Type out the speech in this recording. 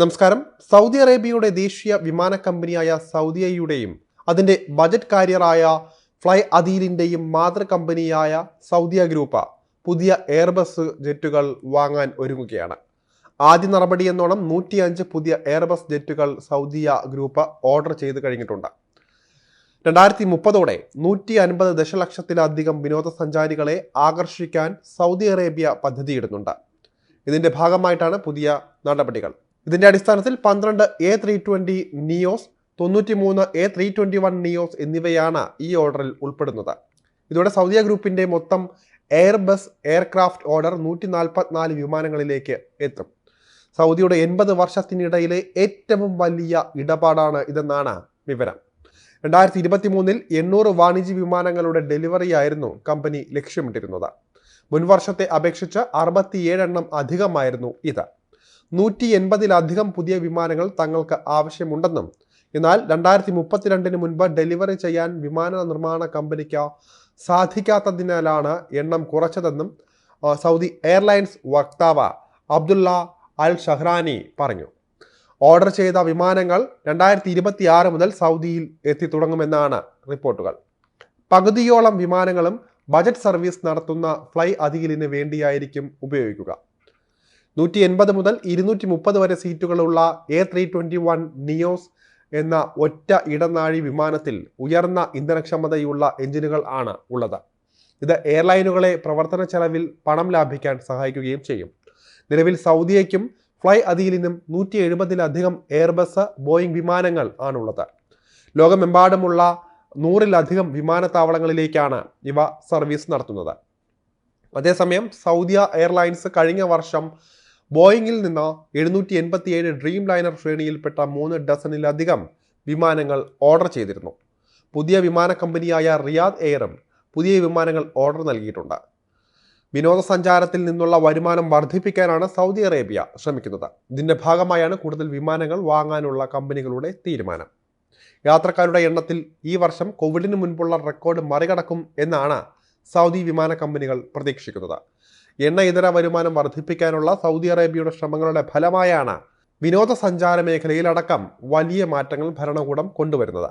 നമസ്കാരം. സൗദി അറേബ്യയുടെ ദേശീയ വിമാന കമ്പനിയായ സൗദിയയുടെയും അതിന്റെ ബജറ്റ് കാരിയറായ ഫ്ലൈ അദീലിന്റെയും മാതൃ കമ്പനിയായ സൗദിയ ഗ്രൂപ്പ് പുതിയ എയർബസ് ജെറ്റുകൾ വാങ്ങാൻ ഒരുങ്ങുകയാണ്. ആദ്യ നടപടി എന്നോണം നൂറ്റിയഞ്ച് പുതിയ എയർബസ് ജെറ്റുകൾ സൗദിയ ഗ്രൂപ്പ് ഓർഡർ ചെയ്ത് കഴിഞ്ഞിട്ടുണ്ട്. രണ്ടായിരത്തി മുപ്പതോടെ നൂറ്റി അൻപത് ദശലക്ഷത്തിലധികം വിനോദസഞ്ചാരികളെ ആകർഷിക്കാൻ സൗദി അറേബ്യ പദ്ധതിയിടുന്നുണ്ട്. ഇതിന്റെ ഭാഗമായിട്ടാണ് പുതിയ നടപടികൾ. ഇതിന്റെ അടിസ്ഥാനത്തിൽ പന്ത്രണ്ട് എ ത്രീ ട്വന്റി നിയോസ് തൊണ്ണൂറ്റി മൂന്ന് A three twenty one neos എന്നിവയാണ് ഈ ഓർഡറിൽ ഉൾപ്പെടുന്നത്. ഇതോടെ സൗദിയ ഗ്രൂപ്പിന്റെ മൊത്തം എയർബസ് എയർക്രാഫ്റ്റ് ഓർഡർ നൂറ്റി നാൽപ്പത്തിനാല് വിമാനങ്ങളിലേക്ക് എത്തും. സൗദിയുടെ എൺപത് വർഷത്തിനിടയിലെ ഏറ്റവും വലിയ ഇടപാടാണ് ഇതെന്നാണ് വിവരം. രണ്ടായിരത്തി ഇരുപത്തി മൂന്നിൽ എണ്ണൂറ് വാണിജ്യ വിമാനങ്ങളുടെ ഡെലിവറി ആയിരുന്നു കമ്പനി ലക്ഷ്യമിട്ടിരുന്നത്. മുൻവർഷത്തെ അപേക്ഷിച്ച് അറുപത്തിയേഴ് എണ്ണം അധികമായിരുന്നു ഇത്. നൂറ്റി എൺപതിലധികം പുതിയ വിമാനങ്ങൾ തങ്ങൾക്ക് ആവശ്യമുണ്ടെന്നും എന്നാൽ രണ്ടായിരത്തി മുപ്പത്തിരണ്ടിന് മുൻപ് ഡെലിവറി ചെയ്യാൻ വിമാന നിർമ്മാണ കമ്പനിക്ക് സാധിക്കാത്തതിനാലാണ് എണ്ണം കുറച്ചതെന്നും സൗദി എയർലൈൻസ് വക്താവ് അബ്ദുള്ള അൽ ഷഹ്റാനി പറഞ്ഞു. ഓർഡർ ചെയ്ത വിമാനങ്ങൾ രണ്ടായിരത്തി ഇരുപത്തി ആറ് മുതൽ സൗദിയിൽ എത്തി തുടങ്ങുമെന്നാണ് റിപ്പോർട്ടുകൾ. പകുതിയോളം വിമാനങ്ങളും ബജറ്റ് സർവീസ് നടത്തുന്ന ഫ്ലൈ അതിലിന് വേണ്ടിയായിരിക്കും ഉപയോഗിക്കുക. നൂറ്റി എൺപത് മുതൽ ഇരുന്നൂറ്റി മുപ്പത് വരെ സീറ്റുകളുള്ള A three twenty one neos എന്ന ഒറ്റ ഇടനാഴി വിമാനത്തിൽ ഉയർന്ന ഇന്ധനക്ഷമതയുള്ള എഞ്ചിനുകൾ ആണ് ഉള്ളത്. ഇത് എയർലൈനുകളെ പ്രവർത്തന ചെലവിൽ പണം ലാഭിക്കാൻ സഹായിക്കുകയും ചെയ്യും. നിലവിൽ സൗദിയയ്ക്കും ഫ്ലൈ അദീലിനും നൂറ്റി എഴുപതിലധികം എയർബസ് ബോയിങ് വിമാനങ്ങൾ ആണുള്ളത്. ലോകമെമ്പാടുമുള്ള നൂറിലധികം വിമാനത്താവളങ്ങളിലേക്കാണ് ഇവ സർവീസ് നടത്തുന്നത്. അതേസമയം സൗദിയ എയർലൈൻസ് കഴിഞ്ഞ വർഷം ബോയിങ്ങിൽ നിന്ന് എഴുന്നൂറ്റി എൺപത്തിയേഴ് ഡ്രീം ലൈനർ ശ്രേണിയിൽപ്പെട്ട മൂന്ന് ഡസനിലധികം വിമാനങ്ങൾ ഓർഡർ ചെയ്തിരുന്നു. പുതിയ വിമാന കമ്പനിയായ റിയാദ് എയറും പുതിയ വിമാനങ്ങൾ ഓർഡർ നൽകിയിട്ടുണ്ട്. വിനോദസഞ്ചാരത്തിൽ നിന്നുള്ള വരുമാനം വർദ്ധിപ്പിക്കാനാണ് സൗദി അറേബ്യ ശ്രമിക്കുന്നത്. ഇതിന്റെ ഭാഗമായാണ് കൂടുതൽ വിമാനങ്ങൾ വാങ്ങാനുള്ള കമ്പനികളുടെ തീരുമാനം. യാത്രക്കാരുടെ എണ്ണത്തിൽ ഈ വർഷം കോവിഡിന് മുൻപുള്ള റെക്കോർഡ് മറികടക്കും എന്നാണ് സൗദി വിമാന കമ്പനികൾ പ്രതീക്ഷിക്കുന്നത്. എണ്ണ ഇതര വരുമാനം വർദ്ധിപ്പിക്കാനുള്ള സൗദി അറേബ്യയുടെ ശ്രമങ്ങളുടെ ഫലമായാണ് വിനോദസഞ്ചാര മേഖലയിലടക്കം വലിയ മാറ്റങ്ങൾ ഭരണകൂടം കൊണ്ടുവരുന്നത്.